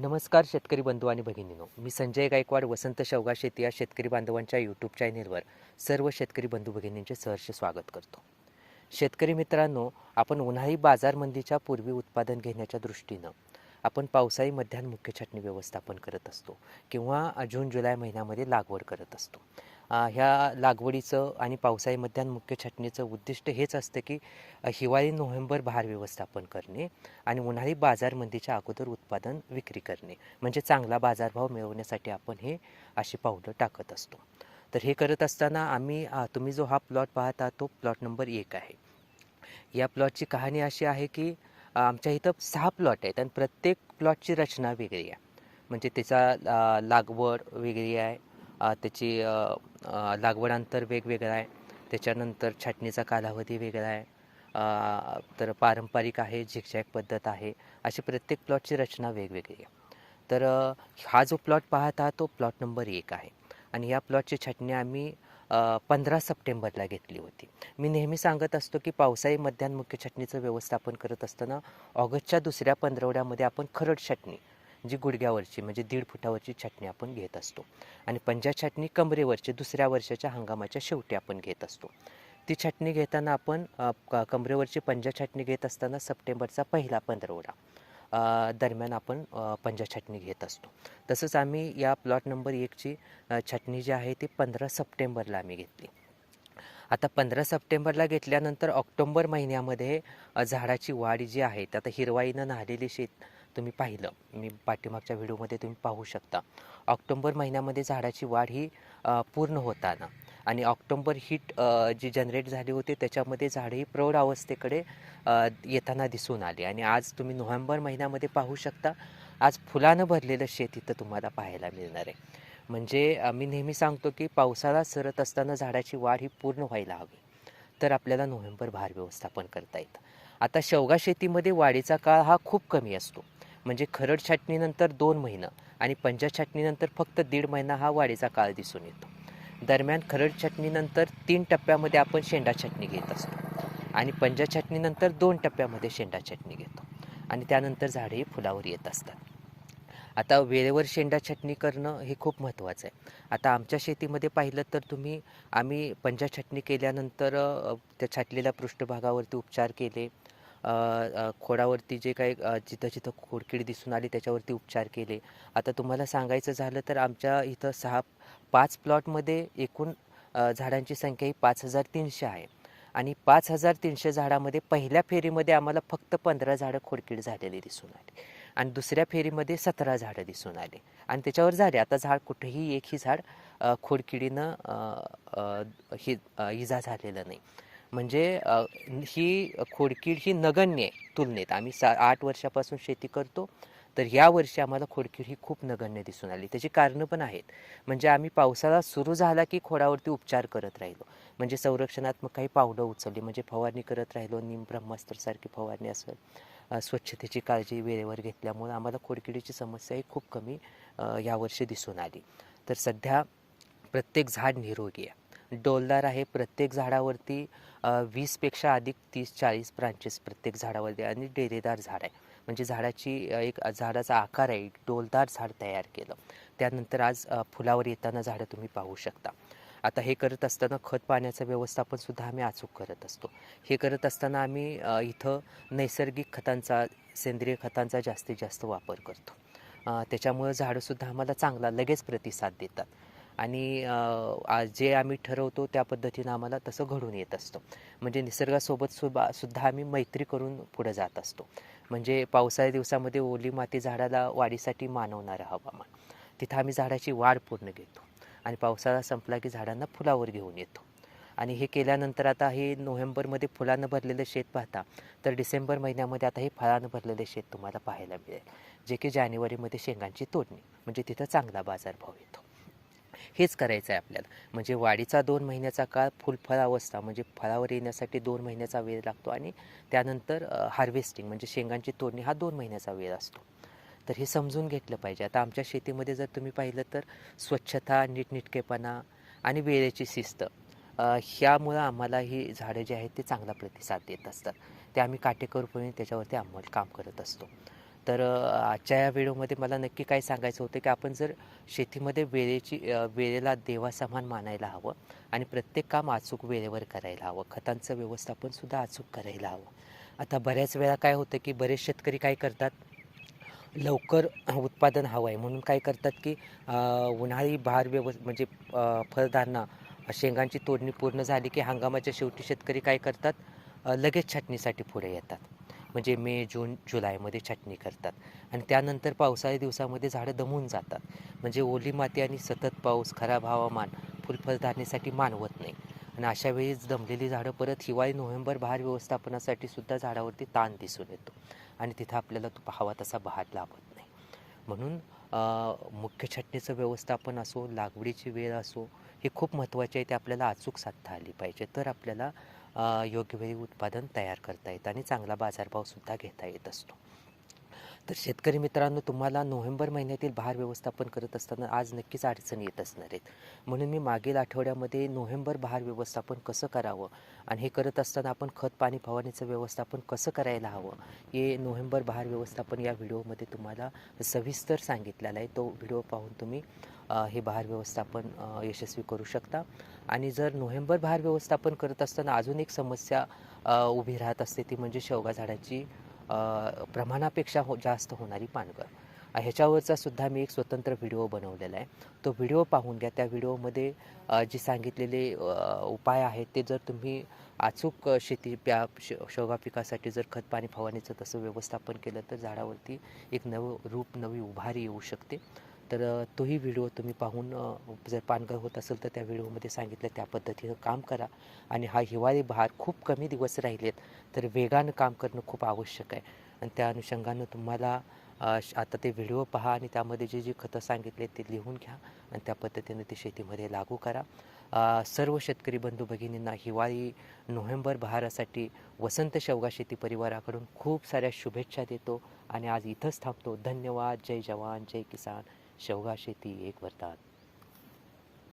नमस्कार शेतकरी बंधू आणि भगिनीनो. मी संजय गायकवाड वसंत शेवगा शेती या शेतकरी बांधवांच्या यूट्यूब चॅनेलवर सर्व शेतकरी बंधू भगिनींचे सहर्ष स्वागत करतो. शेतकरी मित्रांनो आपण उन्हाळी बाजारमंदीच्या पूर्वी उत्पादन घेण्याच्या दृष्टीनं आपण पावसाळी मध्यान्ह मुख्य छाटणी व्यवस्थापन करत असतो किंवा जून जुलै महिन्यामध्ये लागवड करत असतो. ह्या लागवडीचं आणि पावसाळी मध्यान मुख्य छाटणीचं उद्दिष्ट हेच असतं की हिवाळी नोव्हेंबर बहार व्यवस्थापन करणे आणि उन्हाळी बाजारमंदीच्या अगोदर उत्पादन विक्री करणे. म्हणजे चांगला बाजारभाव मिळवण्यासाठी आपण हे अशी पावलं टाकत असतो. तर हे करत असताना आम्ही तुम्ही जो हा प्लॉट पाहता तो प्लॉट नंबर एक आहे. या प्लॉटची कहाणी अशी आहे की आमच्या इथं सहा प्लॉट आहेत आणि प्रत्येक प्लॉटची रचना वेगळी आहे. म्हणजे त्याचा लागवड वेगळी आहे त्याची लागवडांतर वेगवेगळं आहे. त्याच्यानंतर छाटणीचा कालावधी वेगळा आहे. तर पारंपरिक आहे झिकझॅक पद्धत आहे. अशी प्रत्येक प्लॉटची रचना वेगवेगळी आहे. तर हा जो प्लॉट पाहत आहात तो प्लॉट नंबर एक आहे. आणि या प्लॉटची छाटणी आम्ही पंधरा सप्टेंबरला घेतली होती. मी नेहमी सांगत असतो की पावसाळी मध्यान्ह मुख्य छटणीचं व्यवस्थापन करत असताना ऑगस्टच्या दुसऱ्या पंधरवड्यामध्ये आपण खरड छटणी जी गुडघ्यावरची म्हणजे दीड फुटावरची छटणी आपण घेत असतो. आणि पंजा छटणी कमरेवरची दुसऱ्या वर्षाच्या हंगामाच्या शेवटी आपण घेत असतो. ती छटणी घेताना आपण क- कमरेवरची पंजा छटणी घेत असताना सप्टेंबरचा पहिला पंधरवडा दरम्यान आपण पंजा छटणी घेत असतो. तसंच आम्ही या प्लॉट नंबर एकची छाटणी छटणी जी आहे ती पंधरा सप्टेंबरला आम्ही घेतली. आता पंधरा सप्टेंबरला घेतल्यानंतर ऑक्टोंबर महिन्यामध्ये झाडाची वाढ जी आहे आता हिरवाईनं नाहलेली शेत तुम्ही पाहिलं. मी पाठीमागच्या व्हिडिओमध्ये तुम्ही पाहू शकता. ऑक्टोंबर महिन्यामध्ये झाडाची वाढ ही पूर्ण होताना आणि ऑक्टोंबर हीट जी जनरेट झाली होती त्याच्यामध्ये झाडंही प्रौढ अवस्थेकडे येताना दिसून आली आणि आज तुम्ही नोव्हेंबर महिन्यामध्ये पाहू शकता. आज फुलानं भरलेलं शेत इथं तुम्हाला पाहायला मिळणार आहे. म्हणजे मी नेहमी सांगतो की पावसाळा सरत असताना झाडाची वाढ ही पूर्ण व्हायला हवी. तर आपल्याला नोव्हेंबर भार व्यवस्थापन करता येतं. आता शेवगा शेतीमध्ये वाढीचा काळ हा खूप कमी असतो. म्हणजे खरड छाटणीनंतर दोन महिनं आणि पंजा छाटणीनंतर फक्त दीड महिना हा वाढीचा काळ दिसून येतो. दरम्यान खरड छाटणीनंतर तीन टप्प्यामध्ये आपण शेंडा छाटणी घेत असतो आणि पंजा छाटणीनंतर दोन टप्प्यामध्ये शेंडा छाटणी घेतो आणि त्यानंतर झाडेही फुलावर येत असतात. आता वेळेवर शेंडा छटणी करणं हे खूप महत्त्वाचं आहे. आता आमच्या शेतीमध्ये पाहिलं तर तुम्ही आम्ही पंजा छटणी केल्यानंतर त्या छाटलेल्या पृष्ठभागावरती उपचार केले खोडावरती जे काही जिथं जिथं खोडकीड दिसून आली त्याच्यावरती उपचार केले. आता तुम्हाला सांगायचं झालं तर आमच्या इथं सहा पाच प्लॉटमध्ये एकूण झाडांची संख्या ही पाच हजार तीनशे आहे. आणि पाच हजार तीनशे झाडामध्ये पहिल्या फेरीमध्ये आम्हाला फक्त पंधरा झाडं खोडकीड झालेली दिसून आली. आणि दुसऱ्या फेरीमध्ये सतरा झाडं दिसून आले. आणि त्याच्यावर झाले. आता झाड कुठेही एकही झाड खोडकिडीनं हि ही इजा झालेलं नाही. म्हणजे ही खोडकीड ही नगण्य आहे तुलनेत. आम्ही सा आठ वर्षापासून शेती करतो तर या वर्षी आम्हाला खोडकीड ही खूप नगण्य दिसून आली. त्याची कारणं पण आहेत. म्हणजे आम्ही पावसाळा सुरू झाला की खोडावरती उपचार करत राहिलो. म्हणजे संरक्षणात्मक काही पावलं उचलली म्हणजे फवारणी करत राहिलो निम ब्रह्मास्त्रसारखी फवारणी असेल स्वच्छतेची काळजी वेळेवर घेतल्यामुळे आम्हाला खोडकिडीची समस्या ही खूप कमी यावर्षी दिसून आली. तर सध्या प्रत्येक झाड निरोगी आहे. डोलदार आहे. प्रत्येक झाडावरती वीसपेक्षा अधिक तीस चाळीस ब्रांचेस प्रत्येक झाडावरती आणि डेरेदार झाड आहे. म्हणजे झाडाची एक झाडाचा आकार आहे. एक डोलदार झाड तयार केलं. त्यानंतर आज फुलावर येताना झाडं तुम्ही पाहू शकता. आता हे करत असताना खत पाण्याचं व्यवस्थापन सुद्धा आम्ही अचूक करत असतो. हे करत असताना आम्ही इथं नैसर्गिक खतांचा सेंद्रिय खतांचा जास्तीत जास्त वापर करतो. त्याच्यामुळं झाडंसुद्धा आम्हाला चांगला लगेच प्रतिसाद देतात. आणि जे आम्ही ठरवतो त्या पद्धतीनं आम्हाला तसं घडून येत असतं. म्हणजे निसर्गासोबत सुबा सुद्धा आम्ही मैत्री करून पुढे जात असतो. म्हणजे पावसाळ्या दिवसामध्ये ओली माती झाडाला वाढीसाठी मानवणारं हवामान. तिथं आम्ही झाडाची वाढ पूर्ण घेतो आणि पावसाळा संपला की झाडांना फुलावर घेऊन येतो. आणि हे केल्यानंतर आता हे नोव्हेंबरमध्ये फुलानं भरलेलं शेत पाहता तर डिसेंबर महिन्यामध्ये आता हे फळानं भरलेलं शेत तुम्हाला पाहायला मिळेल. जे की जानेवारीमध्ये शेंगांची तोडणी. म्हणजे तिथं चांगला बाजारभाव येतो. हेच करायचं आहे आपल्याला. म्हणजे वाढीचा दोन महिन्याचा काळ फुलफळ अवस्था म्हणजे फळावर येण्यासाठी दोन महिन्याचा वेळ लागतो आणि त्यानंतर हार्वेस्टिंग म्हणजे शेंगांची तोडणी हा दोन महिन्याचा वेळ असतो. तर हे समजून घेतलं पाहिजे. आता आमच्या शेतीमध्ये जर तुम्ही पाहिलं तर स्वच्छता नीटनिटकेपणा आणि वेळेची शिस्त ह्यामुळं आम्हाला ही झाडं जी आहेत ते चांगला प्रतिसाद देत असतात. ते आम्ही काटेकोरपणे त्याच्यावरती अंमल काम करत असतो. तर आजच्या या व्हिडिओमध्ये मला नक्की काय सांगायचं होतं की आपण जर शेतीमध्ये वेळेची वेळेला देवासमान मानायला हवं आणि प्रत्येक काम अचूक वेळेवर करायला हवं. खतांचं व्यवस्थापनसुद्धा अचूक करायला हवं. आता बऱ्याच वेळा काय होतं की बरेच शेतकरी काय करतात लवकर उत्पादन हवं आहे म्हणून काय करतात की उन्हाळी भार व्यव म्हणजे अ, फळधारणा शेंगांची तोडणी पूर्ण झाली की हंगामाच्या शेवटी शेतकरी काय करतात लगेच छाटणीसाठी पुढे येतात. म्हणजे मे जून जुलैमध्ये छाटणी करतात. आणि त्यानंतर पावसाळी दिवसामध्ये झाडं दमून जातात. म्हणजे ओली माती आणि सतत पाऊस खराब हवामान फुलफलधारणेसाठी मानवत नाही. आणि अशा वेळीच दमलेली झाडं परत हिवाळी नोव्हेंबर बहार व्यवस्थापनासाठी सुद्धा झाडावरती ताण दिसून येतो. आणि तिथं आपल्याला तो हवा तसा बहार लाभत नाही. म्हणून मुख्य छटणीचं व्यवस्थापन असो लागवडीची वेळ असो हे खूप महत्त्वाचे आहे. ते आपल्याला अचूक साधता आली पाहिजे. तर आपल्याला योग्य वेळी उत्पादन तयार करता येतं आणि चांगला बाजारभावसुद्धा घेता येत असतो. तर शेतकरी मित्रांनो तुम्हाला नोव्हेंबर महिन्यातील बहार व्यवस्थापन करत असताना आज नक्कीच अडचणी येत असणार आहेत. म्हणून मी मागील आठवड्यामध्ये नोव्हेंबर बहार व्यवस्थापन कसं करावं आणि हे करत असताना आपण खत पाणी फवारणीचं व्यवस्थापन कसं करायला हवं हे नोव्हेंबर बहार व्यवस्थापन या व्हिडिओमध्ये तुम्हाला सविस्तर सांगितलेलं आहे. तो व्हिडिओ पाहून तुम्ही हे बहार व्यवस्थापन यशस्वी करू शकता. आणि जर नोव्हेंबर बहार व्यवस्थापन करत असताना अजून एक समस्या उभी राहत असते ती म्हणजे शेवगा झाडाची प्रमाणापेक्षा हो जास्त होणारी पानगळ. ह्याच्यावरचा सुद्धा मी एक स्वतंत्र व्हिडिओ बनवलेला आहे. तो व्हिडिओ पाहून घ्या. त्या व्हिडिओमध्ये जे सांगितलेले उपाय आहेत ते जर तुम्ही अचूक शेती प्या श शेवगा पिकासाठी जर खत पाणी फवारणीचं तसं व्यवस्थापन केलं तर झाडावरती एक नवं रूप नवी उभारी येऊ शकते. तर तोही व्हिडिओ तुम्ही पाहून जर पानगळ होत असेल तर त्या व्हिडिओमध्ये सांगितलं त्या पद्धतीनं काम करा आणि हा हिवाळी बहार खूप कमी दिवस राहिलेत तर वेगानं काम करणं खूप आवश्यक आहे. आणि त्या अनुषंगानं तुम्हाला श- आता ते व्हिडिओ पहा आणि त्यामध्ये जे जे खतं सांगितले ते लिहून घ्या आणि त्या पद्धतीने ते शेतीमध्ये लागू करा. सर्व शेतकरी बंधू भगिनींना हिवाळी नोव्हेंबर बहारासाठी वसंत शेवगा शेती परिवाराकडून खूप साऱ्या शुभेच्छा देतो आणि आज इथंच थांबतो. धन्यवाद. जय जवान. जय किसान. शेवगा शेती एक वरदान